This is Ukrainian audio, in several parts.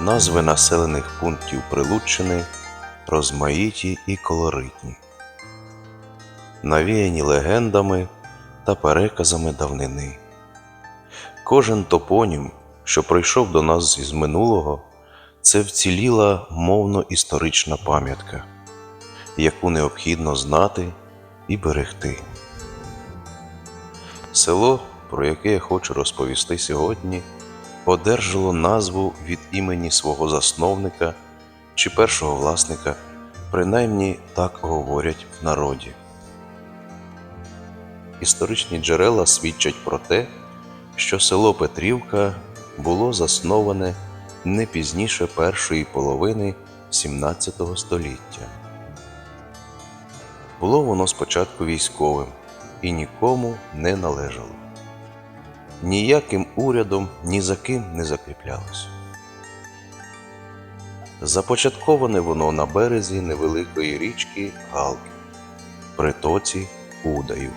Назви населених пунктів Прилуччини розмаїті і колоритні, навіяні легендами та переказами давнини. Кожен топонім, що прийшов до нас із минулого, це вціліла мовно-історична пам'ятка, яку необхідно знати і берегти. Село, про яке я хочу розповісти сьогодні, одержало назву від імені свого засновника чи першого власника, принаймні так говорять в народі. Історичні джерела свідчать про те, що село Петрівка було засноване не пізніше першої половини XVII століття. Було воно спочатку військовим і нікому не належало. Ніяким урядом ні за ким не закріплялось. Започатковане воно на березі невеликої річки Галки, притоці Удаю.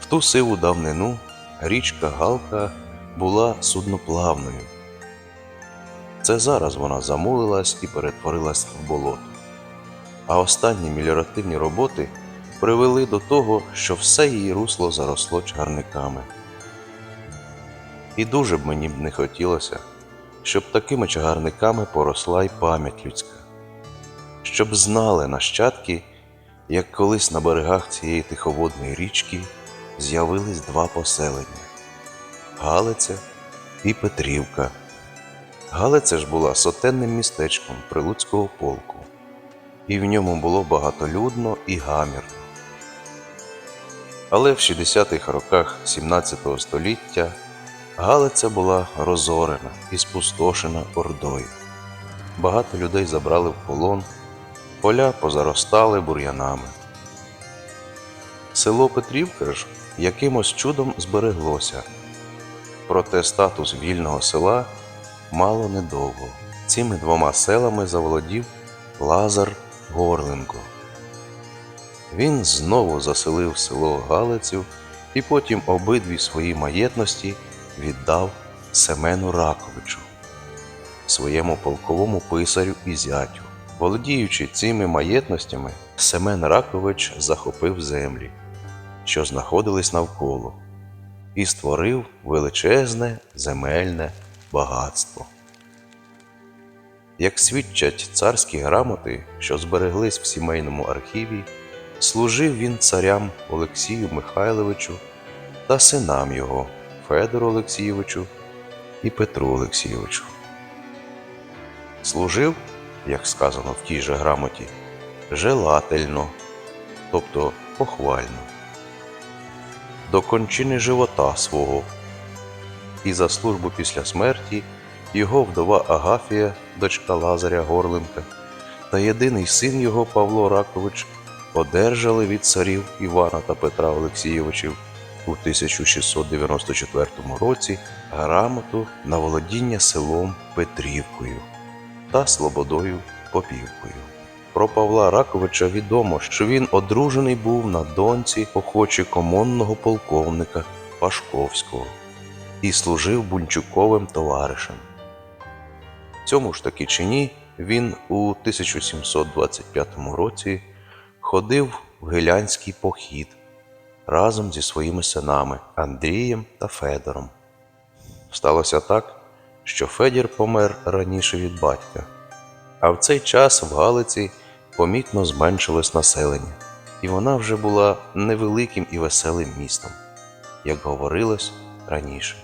В ту сиву давнину річка Галка була судноплавною. Це зараз вона замулилась і перетворилась в болото. А останні меліоративні роботи привели до того, що все її русло заросло чагарниками. І дуже б мені б не хотілося, щоб такими чагарниками поросла й пам'ять людська, щоб знали нащадки, як колись на берегах цієї тиховодної річки з'явились два поселення Галиця і Петрівка. Галиця ж була сотенним містечком Прилуцького полку, і в ньому було багатолюдно і гамірно. Але в 60-х роках 17 століття Галиця була розорена і спустошена ордою. Багато людей забрали в полон, поля позаростали бур'янами. Село Петрівка ж якимось чудом збереглося, проте статус вільного села мало недовго. Цими двома селами заволодів Лазар Горленко. Він знову заселив село Галицю і потім обидві свої маєтності віддав Семену Раковичу, своєму полковому писарю і зятю. Володіючи цими маєтностями, Семен Ракович захопив землі, що знаходились навколо, і створив величезне земельне багатство. Як свідчать царські грамоти, що збереглись в сімейному архіві, служив він царям Олексію Михайловичу та синам його Федору Олексійовичу і Петру Олексійовичу. Служив, як сказано в тій же грамоті, желательно, тобто похвально, до кончини живота свого, і за службу після смерті його вдова Агафія, дочка Лазаря Горленка, та єдиний син його Павло Ракович одержали від царів Івана та Петра Олексійовичів у 1694 році грамоту на володіння селом Петрівкою та Слободою Попівкою. Про Павла Раковича відомо, що він одружений був на доньці охочі комонного полковника Пашковського і служив Бунчуковим товаришем. Цьому ж таки чи ні, він у 1725 році ходив в гелянський похід разом зі своїми синами Андрієм та Федором. Сталося так, що Федір помер раніше від батька, а в цей час в Галиці помітно зменшилось населення, і вона вже була невеликим і веселим містом, як говорилось раніше.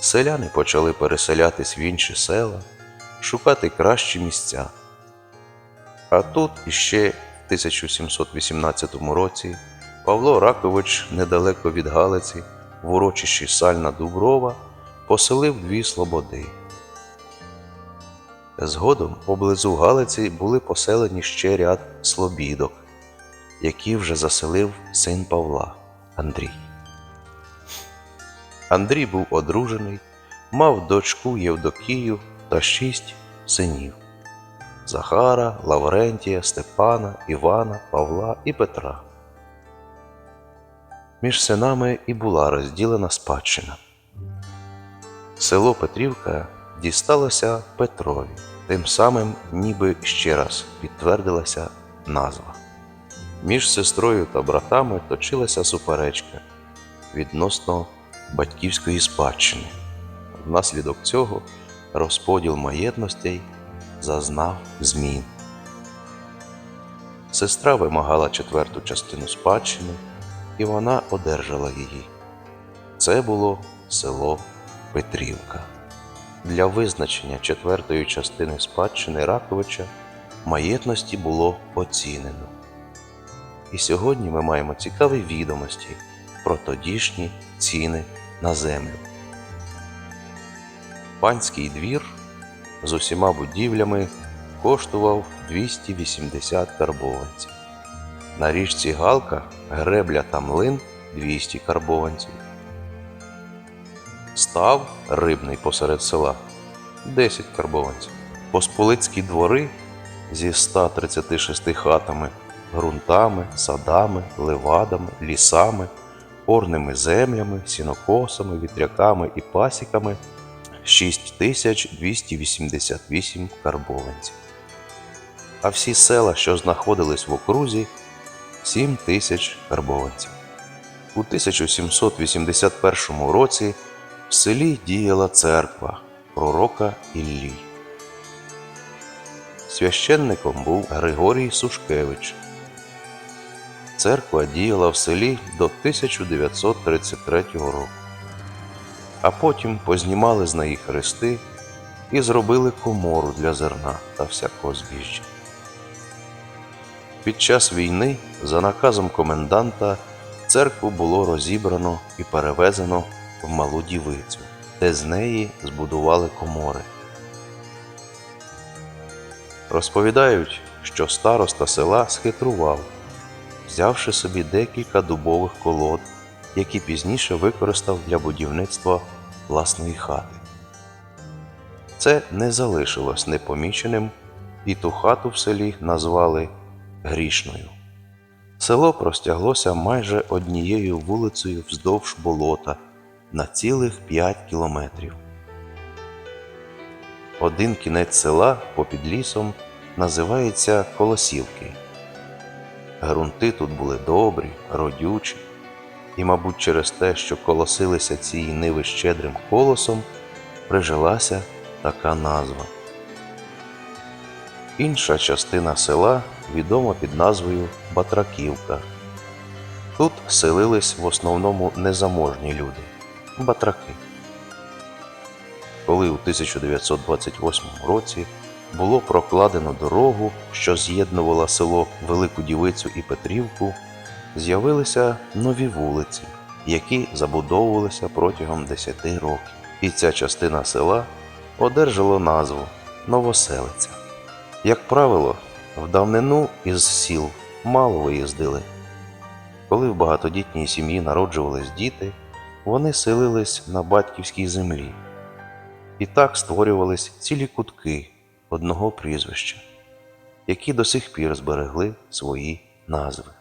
Селяни почали переселятись в інші села, шукати кращі місця. А тут іще 1718 році Павло Ракович недалеко від Галиці, в урочищі Сальна Дуброва, поселив дві слободи. Згодом поблизу Галиці були поселені ще ряд слобідок, які вже заселив син Павла Андрій. Андрій був одружений, мав дочку Євдокію та шість синів Захара, Лаврентія, Степана, Івана, Павла і Петра. Між синами і була розділена спадщина. село Петрівка дісталося Петрові. Тим самим ніби ще раз підтвердилася назва. Між сестрою та братами точилася суперечка відносно батьківської спадщини. Внаслідок цього розподіл маєтностей зазнав змін. Сестра вимагала четверту частину спадщини, і вона одержала її. Це було село Петрівка. Для визначення четвертої частини спадщини Раковича маєтності було оцінено. І сьогодні ми маємо цікаві відомості про тодішні ціни на землю. Панський двір з усіма будівлями коштував 280 карбованців. На річці Галка гребля та млин 200 карбованців. Став рибний посеред села 10 карбованців. Посполицькі двори зі 136 хатами, ґрунтами, садами, левадами, лісами, орними землями, сінокосами, вітряками і пасіками 6288 карбованців. А всі села, що знаходились в окрузі, 7 тисяч карбованців. У 1781 році в селі діяла церква пророка Іллі. Священником був Григорій Сушкевич. Церква діяла в селі до 1933 року, а потім познімали з неї хрести і зробили комору для зерна та всякого збіжжя. Під час війни за наказом коменданта церкву було розібрано і перевезено в малу дівицю, де з неї збудували комори. Розповідають, що староста села схитрував, взявши собі декілька дубових колод, які пізніше використав для будівництва власної хати. Це не залишилось непоміченим, і ту хату в селі назвали Грішною. Село простяглося майже однією вулицею вздовж болота на цілих 5 кілометрів. Один кінець села попід лісом називається Колосівки. Грунти тут були добрі, родючі, і, мабуть, через те, що колосилися ці ниви щедрим колосом, прижилася така назва. Інша частина села відома під назвою Батраківка. Тут селились в основному незаможні люди батраки. Коли у 1928 році було прокладено дорогу, що з'єднувала село Велику Дівицю і Петрівку, з'явилися нові вулиці, які забудовувалися протягом 10 років. І ця частина села одержала назву Новоселиця. Як правило, в давнину із сіл мало виїздили. Коли в багатодітній сім'ї народжувались діти, вони селились на батьківській землі. І так створювались цілі кутки одного прізвища, які до сих пір зберегли свої назви.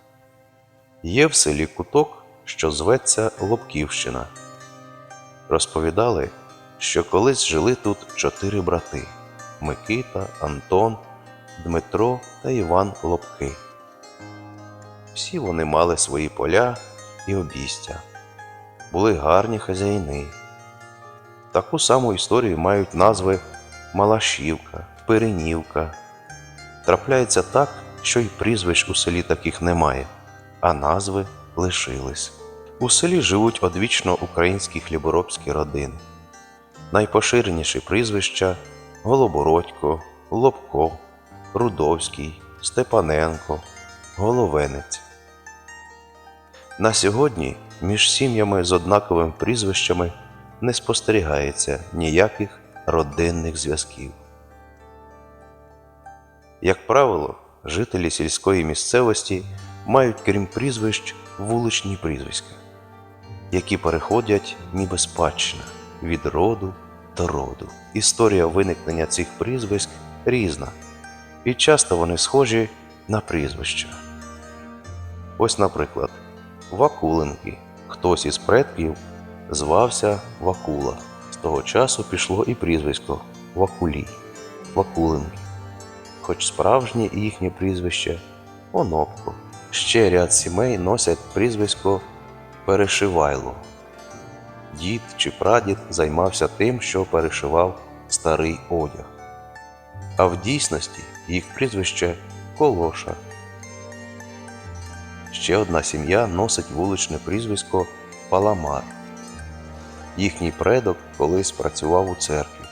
Є в селі куток, що зветься Лобківщина. Розповідали, що колись жили тут чотири брати Микита, Антон, Дмитро та Іван Лобки. Всі вони мали свої поля і обістя, були гарні хазяїни. Таку саму історію мають назви Малашівка, Перенівка. Трапляється так, що й прізвищ у селі таких немає, а назви лишились. У селі живуть одвічно українські хліборобські родини. Найпоширеніші прізвища Голобородько, Лобко, Рудовський, Степаненко, Головенець. На сьогодні між сім'ями з однаковими прізвищами не спостерігається ніяких родинних зв'язків. Як правило, жителі сільської місцевості мають крім прізвищ вуличні прізвиська, які переходять ніби спадщина від роду до роду. Історія виникнення цих прізвиськ різна, і часто вони схожі на прізвища. Ось, наприклад, Вакуленки. Хтось із предків звався Вакула. З того часу пішло і прізвисько Вакулій, Вакуленки, хоч справжнє їхнє прізвище Онопко. Ще ряд сімей носять прізвисько Перешивайло. Дід чи прадід займався тим, що перешивав старий одяг. А в дійсності їх прізвище Колоша. Ще одна сім'я носить вуличне прізвисько Паламар. Їхній предок колись працював у церкві.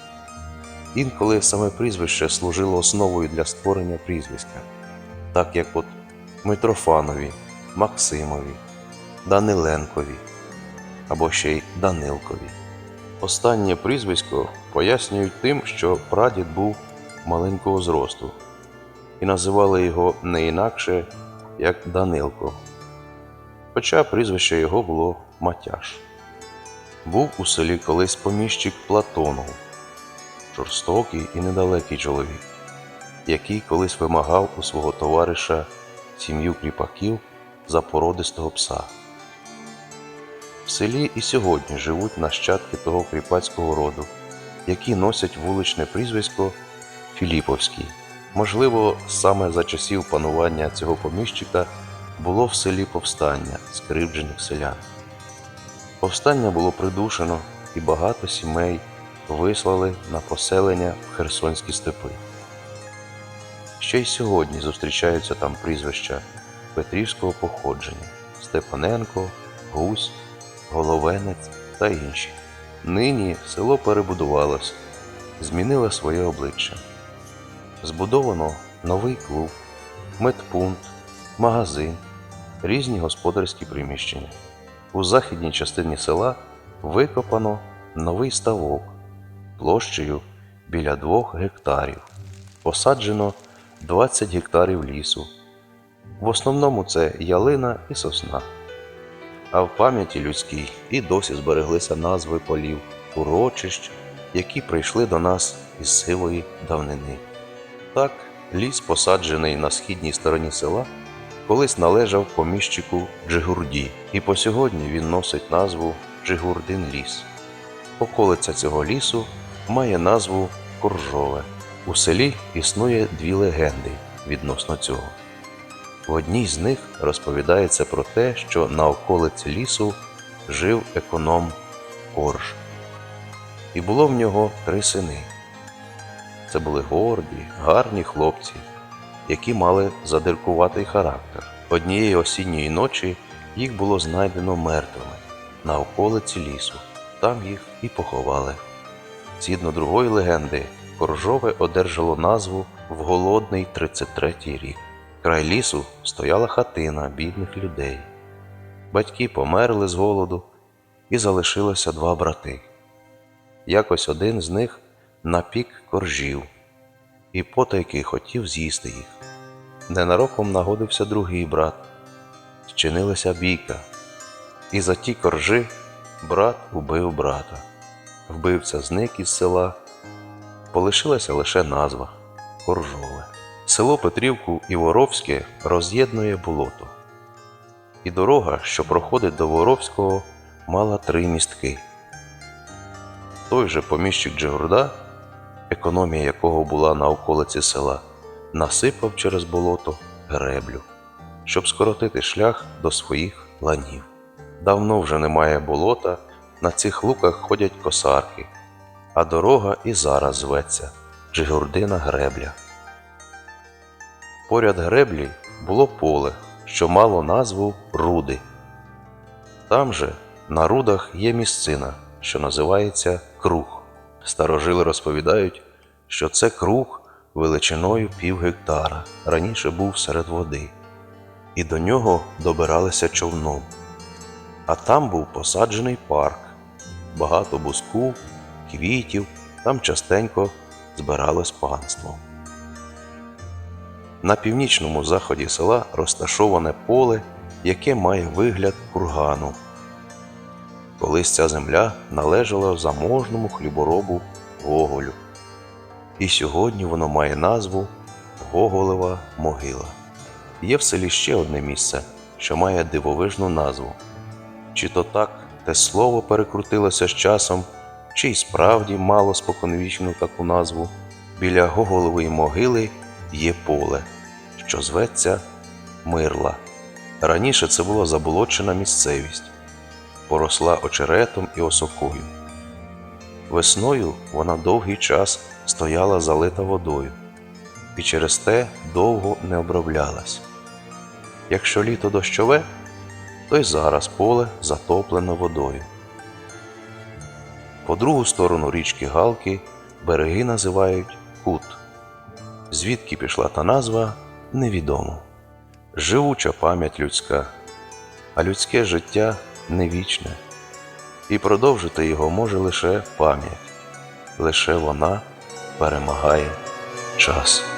Інколи саме прізвище служило основою для створення прізвиська, так як от Митрофанові, Максимові, Даниленкові або ще й Данилкові. Останнє прізвисько пояснюють тим, що прадід був маленького зросту і називали його не інакше, як Данилко. Хоча прізвище його було Матяш. Був у селі колись поміщик Платонов, жорстокий і недалекий чоловік, який колись вимагав у свого товариша сім'ю кріпаків за породистого пса. В селі і сьогодні живуть нащадки того кріпацького роду, які носять вуличне прізвисько Філіповський. Можливо, саме за часів панування цього поміщика було в селі повстання скривджених селян. Повстання було придушено, і багато сімей вислали на поселення в Херсонські степи. Ще й сьогодні зустрічаються там прізвища Петрівського походження Степаненко, Гусь, Головенець та інші. Нині село перебудувалося, змінило своє обличчя. Збудовано новий клуб, медпункт, магазин, різні господарські приміщення. У західній частині села викопано новий ставок площею біля двох гектарів. Посаджено 20 гектарів лісу. В основному це ялина і сосна. А в пам'яті людській і досі збереглися назви полів, урочищ, які прийшли до нас із сивої давнини. Так, ліс, посаджений на східній стороні села, колись належав поміщику Джигурді, і по сьогодні він носить назву Джигурдин ліс. Околиця цього лісу має назву Коржове. У селі існує дві легенди відносно цього. В одній з них розповідається про те, що на околиці лісу жив економ Корж, і було в нього три сини. Це були горді, гарні хлопці, які мали задиркуватий характер. Однієї осінньої ночі їх було знайдено мертвими на околиці лісу. Там їх і поховали. Згідно другої легенди, Коржове одержало назву в голодний 33-й рік. Край лісу стояла хатина бідних людей. Батьки померли з голоду, і залишилося два брати. Якось один з них напік коржів і потайки хотів з'їсти їх. Ненароком нагодився другий брат. Зчинилася бійка, і за ті коржи брат убив брата. Вбивця зник із села, полишилася лише назва Коржове. Село Петрівку і Воровське роз'єднує болото. І дорога, що проходить до Воровського, мала три містки. Той же поміщик Джигурда, економія якого була на околиці села, насипав через болото греблю, щоб скоротити шлях до своїх ланів. Давно вже немає болота, на цих луках ходять косарки, а дорога і зараз зветься Джигурдина гребля. Поряд греблі було поле, що мало назву Руди. Там же на рудах є місцина, що називається Круг. Старожили розповідають, що це круг величиною пів гектара раніше був серед води, і до нього добиралися човном. А там був посаджений парк, багато буску, квітів, там частенько збиралось панство. На північному заході села розташоване поле, яке має вигляд кургану. Колись ця земля належала заможному хліборобу Гоголю. І сьогодні воно має назву Гоголева могила. Є в селі ще одне місце, що має дивовижну назву. Чи то так те слово перекрутилося з часом, чи й справді мало споконвічну таку назву, біля Гоголової могили є поле, що зветься Мирла. Раніше це була заболочена місцевість, поросла очеретом і осокою. Весною вона довгий час стояла залита водою і через те довго не оброблялась. Якщо літо дощове, то й зараз поле затоплено водою. По другу сторону річки Галки береги називають Кут. Звідки пішла та назва, невідомо. Живуча пам'ять людська, а людське життя не вічне, і продовжити його може лише пам'ять, лише вона перемагає час.